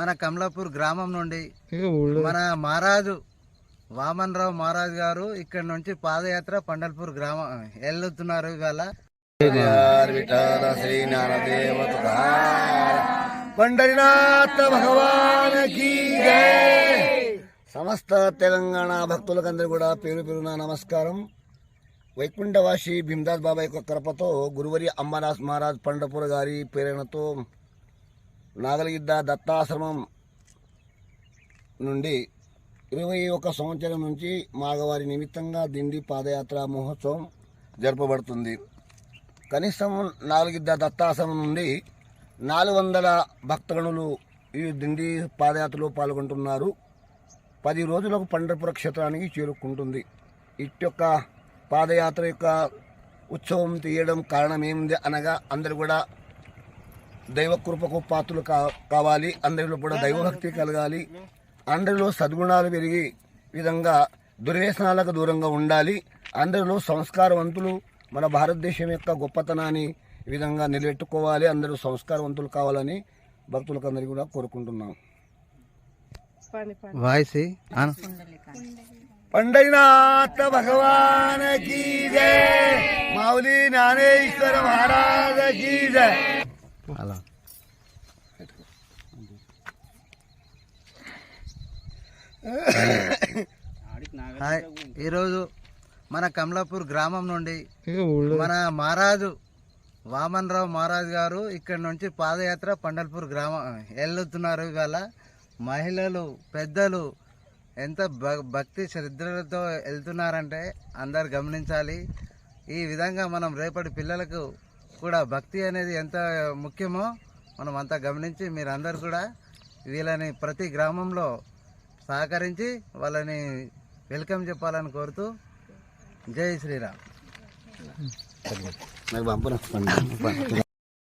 మన కమలాపూర్ గ్రామం నుండి మన మహారాజు వామన్ రావు మహారాజు గారు ఇక్కడ నుంచి పాదయాత్ర పండల్పూర్ గ్రామం వెళ్తున్నారు ఇవాళ. పండరినాథ భగవాన్ కీ జై. సమస్త తెలంగాణ భక్తులకందరూ కూడా పేరు పేరున నమస్కారం. వైకుంఠవాసి భీమదాస్ బాబాయ్ యొక్క కృపతో గురువరి అంబరాజ్ మహారాజ్ పండపూర్ గారి ప్రేరణతో నాగలగిద్ద దత్తాశ్రమం నుండి ఇరవై ఒక సంవత్సరం నుంచి మాగవారి నిమిత్తంగా దిండి పాదయాత్ర మహోత్సవం జరపబడుతుంది. కనీసం నాలుగిద్ద దత్తాశ్రమం నుండి నాలుగు వందల భక్తగణులు ఈ దిండి పాదయాత్రలో పాల్గొంటున్నారు. పది రోజులకు పండరపుర క్షేత్రానికి చేరుకుంటుంది. ఇటు యొక్క పాదయాత్ర యొక్క ఉత్సవం తీయడం కారణం ఏముంది అనగా అందరు కూడా దైవ కృపకు పాత్రలు కా కావాలి. అందరిలో కూడా దైవభక్తి కలగాలి. అందరిలో సద్గుణాలు పెరిగి విధంగా దుర్వ్యసనాలకు దూరంగా ఉండాలి. అందరిలో సంస్కారవంతులు మన భారతదేశం యొక్క గొప్పతనాన్ని ఈ విధంగా నిలబెట్టుకోవాలి. అందరూ సంస్కారవంతులు కావాలని భక్తులకు అందరికీ కూడా కోరుకుంటున్నాం. వాయిస్ పండరినాథ భగవాన్ కీ జై. మావులి జ్ఞానేశ్వర మహారాజ కీ జై. అలా. హాయ్. ఈరోజు మన కమలాపూర్ గ్రామం నుండి మన మహారాజు వామన్ రావు మహారాజు గారు ఇక్కడ నుంచి పాదయాత్ర పండల్పూర్ గ్రామం వెళ్తున్నారు ఇవాళ మహిళలు పెద్దలు ఎంత భ- భక్తి శ్రద్ధలతో వెళ్తున్నారంటే అందరు గమనించాలి. ఈ విధంగా మనం రేపటి పిల్లలకు కూడా భక్తి అనేది ఎంత ముఖ్యమో మనం అంతా గమనించి మీరందరూ కూడా వీళ్ళని ప్రతి గ్రామంలో సహకరించి వాళ్ళని వెల్కమ్ చెప్పాలని కోరుతూ జై శ్రీరామ్. నాకు